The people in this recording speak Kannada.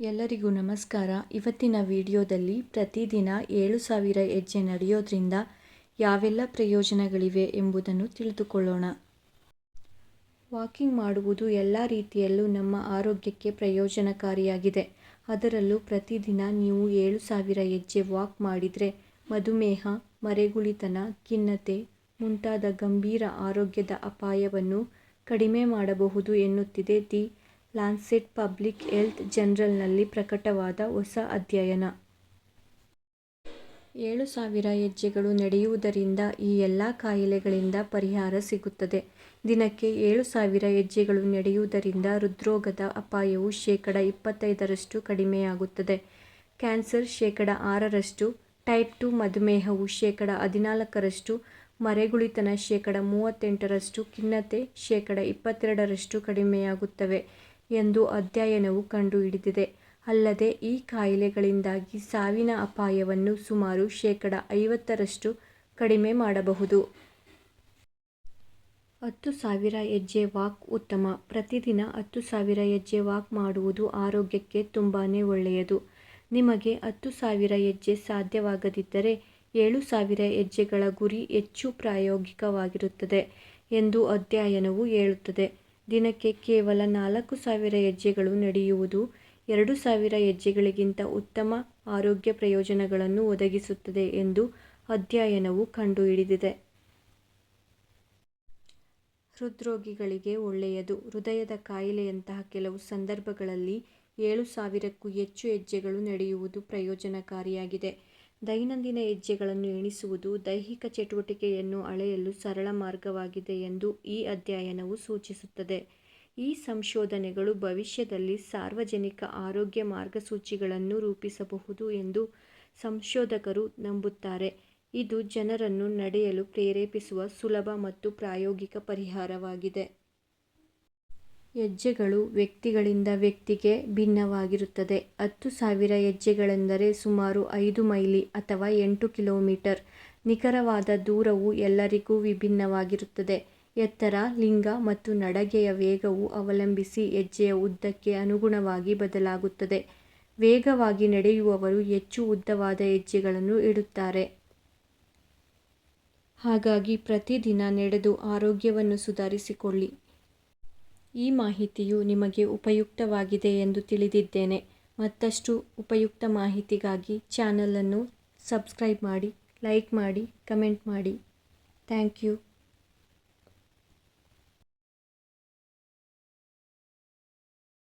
ಎಲ್ಲರಿಗೂ ನಮಸ್ಕಾರ. ಇವತ್ತಿನ ವಿಡಿಯೋದಲ್ಲಿ ಪ್ರತಿದಿನ ಏಳು ಸಾವಿರ ಹೆಜ್ಜೆ ನಡೆಯೋದ್ರಿಂದ ಯಾವೆಲ್ಲ ಪ್ರಯೋಜನಗಳಿವೆ ಎಂಬುದನ್ನು ತಿಳಿದುಕೊಳ್ಳೋಣ. ವಾಕಿಂಗ್ ಮಾಡುವುದು ಎಲ್ಲ ರೀತಿಯಲ್ಲೂ ನಮ್ಮ ಆರೋಗ್ಯಕ್ಕೆ ಪ್ರಯೋಜನಕಾರಿಯಾಗಿದೆ. ಅದರಲ್ಲೂ ಪ್ರತಿದಿನ ನೀವು ಏಳು ಸಾವಿರ ಹೆಜ್ಜೆ ವಾಕ್ ಮಾಡಿದರೆ ಮಧುಮೇಹ, ಮರೆಗುಳಿತನ, ಖಿನ್ನತೆ ಮುಂತಾದ ಗಂಭೀರ ಆರೋಗ್ಯದ ಅಪಾಯವನ್ನು ಕಡಿಮೆ ಮಾಡಬಹುದು ಎನ್ನುತ್ತಿದೆ ದಿ ಲಾನ್ಸೆಟ್ ಪಬ್ಲಿಕ್ ಹೆಲ್ತ್ ಜರ್ನಲ್ನಲ್ಲಿ ಪ್ರಕಟವಾದ ಹೊಸ ಅಧ್ಯಯನ. ಏಳು ಸಾವಿರ ಹೆಜ್ಜೆಗಳು ನಡೆಯುವುದರಿಂದ ಈ ಎಲ್ಲ ಕಾಯಿಲೆಗಳಿಂದ ಪರಿಹಾರ ಸಿಗುತ್ತದೆ. ದಿನಕ್ಕೆ ಏಳು ಸಾವಿರ ಹೆಜ್ಜೆಗಳು ನಡೆಯುವುದರಿಂದ ಹೃದ್ರೋಗದ ಅಪಾಯವು ಶೇಕಡ ಇಪ್ಪತ್ತೈದರಷ್ಟು ಕಡಿಮೆಯಾಗುತ್ತದೆ. ಕ್ಯಾನ್ಸರ್ ಶೇಕಡ ಆರರಷ್ಟು, ಟೈಪ್ ಟು ಮಧುಮೇಹವು ಶೇಕಡ ಹದಿನಾಲ್ಕರಷ್ಟು, ಮರೆಗುಳಿತನ ಶೇಕಡ ಮೂವತ್ತೆಂಟರಷ್ಟು, ಖಿನ್ನತೆ ಶೇಕಡ ಇಪ್ಪತ್ತೆರಡರಷ್ಟು ಕಡಿಮೆಯಾಗುತ್ತವೆ. ಎಂದು ಅಧ್ಯಯನವು ಕಂಡುಹಿಡಿದಿದೆ. ಅಲ್ಲದೆ, ಈ ಕಾಯಿಲೆಗಳಿಂದಾಗಿ ಸಾವಿನ ಅಪಾಯವನ್ನು ಸುಮಾರು ಶೇಕಡ ಐವತ್ತರಷ್ಟು ಕಡಿಮೆ ಮಾಡಬಹುದು. ಹತ್ತು ಸಾವಿರ ಹೆಜ್ಜೆ ವಾಕ್ ಉತ್ತಮ. ಪ್ರತಿದಿನ ಹತ್ತು ಸಾವಿರ ಹೆಜ್ಜೆ ವಾಕ್ ಮಾಡುವುದು ಆರೋಗ್ಯಕ್ಕೆ ತುಂಬಾ ಒಳ್ಳೆಯದು. ನಿಮಗೆ ಹತ್ತು ಸಾವಿರ ಹೆಜ್ಜೆ ಸಾಧ್ಯವಾಗದಿದ್ದರೆ ಏಳು ಸಾವಿರ ಹೆಜ್ಜೆಗಳ ಗುರಿ ಹೆಚ್ಚು ಪ್ರಾಯೋಗಿಕವಾಗಿರುತ್ತದೆ ಎಂದು ಅಧ್ಯಯನವು ಹೇಳುತ್ತದೆ. ದಿನಕ್ಕೆ ಕೇವಲ ನಾಲ್ಕು ಸಾವಿರ ಹೆಜ್ಜೆಗಳು ನಡೆಯುವುದು ಎರಡು ಸಾವಿರ ಹೆಜ್ಜೆಗಳಿಗಿಂತ ಉತ್ತಮ ಆರೋಗ್ಯ ಪ್ರಯೋಜನಗಳನ್ನು ಒದಗಿಸುತ್ತದೆ ಎಂದು ಅಧ್ಯಯನವು ಕಂಡುಹಿಡಿದಿದೆ. ಹೃದ್ರೋಗಿಗಳಿಗೆ ಒಳ್ಳೆಯದು. ಹೃದಯದ ಕಾಯಿಲೆಯಂತಹ ಕೆಲವು ಸಂದರ್ಭಗಳಲ್ಲಿ ಏಳು ಸಾವಿರಕ್ಕೂ ಹೆಚ್ಚು ಹೆಜ್ಜೆಗಳು ನಡೆಯುವುದು ಪ್ರಯೋಜನಕಾರಿಯಾಗಿದೆ. ದೈನಂದಿನ ಹೆಜ್ಜೆಗಳನ್ನು ಎಣಿಸುವುದು ದೈಹಿಕ ಚಟುವಟಿಕೆಯನ್ನು ಅಳೆಯಲು ಸರಳ ಮಾರ್ಗವಾಗಿದೆ ಎಂದು ಈ ಅಧ್ಯಯನವು ಸೂಚಿಸುತ್ತದೆ. ಈ ಸಂಶೋಧನೆಗಳು ಭವಿಷ್ಯದಲ್ಲಿ ಸಾರ್ವಜನಿಕ ಆರೋಗ್ಯ ಮಾರ್ಗಸೂಚಿಗಳನ್ನು ರೂಪಿಸಬಹುದು ಎಂದು ಸಂಶೋಧಕರು ನಂಬುತ್ತಾರೆ. ಇದು ಜನರನ್ನು ನಡೆಯಲು ಪ್ರೇರೇಪಿಸುವ ಸುಲಭ ಮತ್ತು ಪ್ರಾಯೋಗಿಕ ಪರಿಹಾರವಾಗಿದೆ. ಹೆಜ್ಜೆಗಳು ವ್ಯಕ್ತಿಗಳಿಂದ ವ್ಯಕ್ತಿಗೆ ಭಿನ್ನವಾಗಿರುತ್ತದೆ. ಹತ್ತು ಸಾವಿರ ಹೆಜ್ಜೆಗಳೆಂದರೆ ಸುಮಾರು ಐದು ಮೈಲಿ ಅಥವಾ ಎಂಟು ಕಿಲೋಮೀಟರ್. ನಿಖರವಾದ ದೂರವು ಎಲ್ಲರಿಗೂ ವಿಭಿನ್ನವಾಗಿರುತ್ತದೆ. ಎತ್ತರ, ಲಿಂಗ ಮತ್ತು ನಡಗೆಯ ವೇಗವು ಅವಲಂಬಿಸಿ ಹೆಜ್ಜೆಯ ಉದ್ದಕ್ಕೆ ಅನುಗುಣವಾಗಿ ಬದಲಾಗುತ್ತದೆ. ವೇಗವಾಗಿ ನಡೆಯುವವರು ಹೆಚ್ಚು ಉದ್ದವಾದ ಹೆಜ್ಜೆಗಳನ್ನು ಇಡುತ್ತಾರೆ. ಹಾಗಾಗಿ ಪ್ರತಿದಿನ ನಡೆದು ಆರೋಗ್ಯವನ್ನು ಸುಧಾರಿಸಿಕೊಳ್ಳಿ. ಈ ಮಾಹಿತಿಯು ನಿಮಗೆ ಉಪಯುಕ್ತವಾಗಿದೆ ಎಂದು ತಿಳಿದಿದ್ದೇನೆ. ಮತ್ತಷ್ಟು ಉಪಯುಕ್ತ ಮಾಹಿತಿಗಾಗಿ ಚಾನಲನ್ನು ಸಬ್ಸ್ಕ್ರೈಬ್ ಮಾಡಿ, ಲೈಕ್ ಮಾಡಿ, ಕಮೆಂಟ್ ಮಾಡಿ. Thank you.